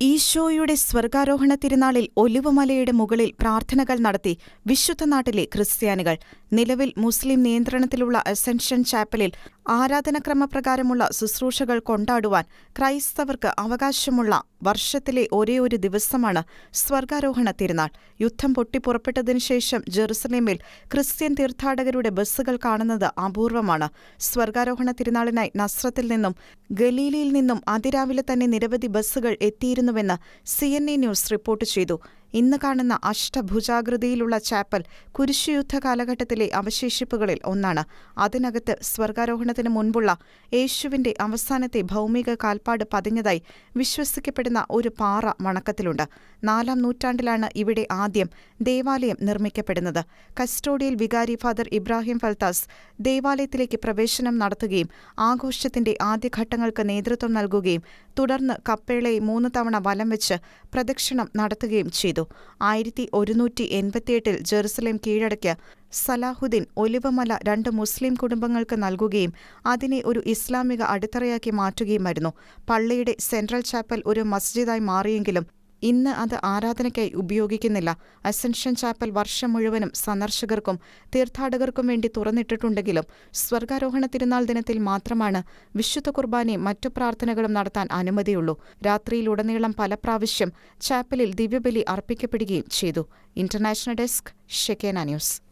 ഈശോയുടെ സ്വർഗാരോഹണ തിരുനാളിൽ ഒലിവുമലയുടെ മുകളിൽ പ്രാർത്ഥനകൾ നടത്തി വിശുദ്ധ നാട്ടിലെ ക്രിസ്ത്യാനികൾ. നിലവിൽ മുസ്ലിം നിയന്ത്രണത്തിലുള്ള അസെൻഷൻ ചാപ്പലിൽ ആരാധനക്രമപ്രകാരമുള്ള ശുശ്രൂഷകൾ കൊണ്ടാടുവാൻ ക്രൈസ്തവർക്ക് അവകാശമുള്ള വർഷത്തിലെ ഒരേയൊരു ദിവസമാണ് സ്വർഗാരോഹണ തിരുനാൾ. യുദ്ധം പൊട്ടിപ്പുറപ്പെട്ടതിനു ശേഷം ജെറുസലേമിൽ ക്രിസ്ത്യൻ തീർത്ഥാടകരുടെ ബസ്സുകൾ കാണുന്നത് അപൂർവമാണ്. സ്വർഗാരോഹണ തിരുനാളിനായി നസ്രത്തിൽ നിന്നും ഗലീലിയിൽ നിന്നും അതിരാവിലെ തന്നെ നിരവധി ബസ്സുകൾ എത്തിയിരുന്നുവെന്ന് സിഎൻഎ ന്യൂസ് റിപ്പോർട്ട് ചെയ്തു. ഇന്ന് കാണുന്ന അഷ്ടഭുജാകൃതിയിലുള്ള ചാപ്പൽ കുരിശുയുദ്ധ കാലഘട്ടത്തിലെ അവശേഷിപ്പുകളിൽ ഒന്നാണ്. അതിനകത്ത് സ്വർഗാരോഹണത്തിന് മുൻപുള്ള യേശുവിന്റെ അവസാനത്തെ ഭൗമിക കാൽപ്പാട് പതിഞ്ഞതായി വിശ്വസിക്കപ്പെടുന്ന ഒരു പാറ വണക്കത്തിലുണ്ട്. നാലാം നൂറ്റാണ്ടിലാണ് ഇവിടെ ആദ്യം ദേവാലയം നിർമ്മിക്കപ്പെടുന്നത്. കസ്റ്റോഡിയൽ വികാരി ഫാദർ ഇബ്രാഹിം ഫൽതാസ് ദേവാലയത്തിലേക്ക് പ്രവേശനം നടത്തുകയും ആഘോഷത്തിന്റെ ആദ്യഘട്ടങ്ങൾക്ക് നേതൃത്വം നൽകുകയും തുടർന്ന് കപ്പേളയെ മൂന്ന് തവണ വലം വെച്ച് പ്രദക്ഷിണം നടത്തുകയും ചെയ്തു. ആയിരത്തി ഒരുന്നൂറ്റി എൺപത്തിയെട്ടിൽ ജെറുസലേം കീഴടക്കിയ സലാഹുദ്ദീൻ ഒലിവമല രണ്ട് മുസ്ലിം കുടുംബങ്ങൾക്ക് നൽകുകയും അതിനെ ഒരു ഇസ്ലാമിക അടിത്തറയാക്കി മാറ്റുകയുമായിരുന്നു. പള്ളിയുടെ സെൻട്രൽ ചാപ്പൽ ഒരു മസ്ജിദായി മാറിയെങ്കിലും ഇന്ന് അത് ആരാധനയ്ക്കായി ഉപയോഗിക്കുന്നില്ല. അസെൻഷൻ ചാപ്പൽ വർഷം മുഴുവനും സന്ദർശകർക്കും തീർത്ഥാടകർക്കും വേണ്ടി തുറന്നിട്ടിട്ടുണ്ടെങ്കിലും സ്വർഗാരോഹണ തിരുനാൾ ദിനത്തിൽ മാത്രമാണ് വിശുദ്ധ കുർബാനയും മറ്റു പ്രാർത്ഥനകളും നടത്താൻ അനുമതിയുള്ളൂ. രാത്രിയിലുടനീളം പല പ്രാവശ്യം ചാപ്പലിൽ ദിവ്യബലി അർപ്പിക്കപ്പെടുകയും ചെയ്തു. International desk Shekinah news.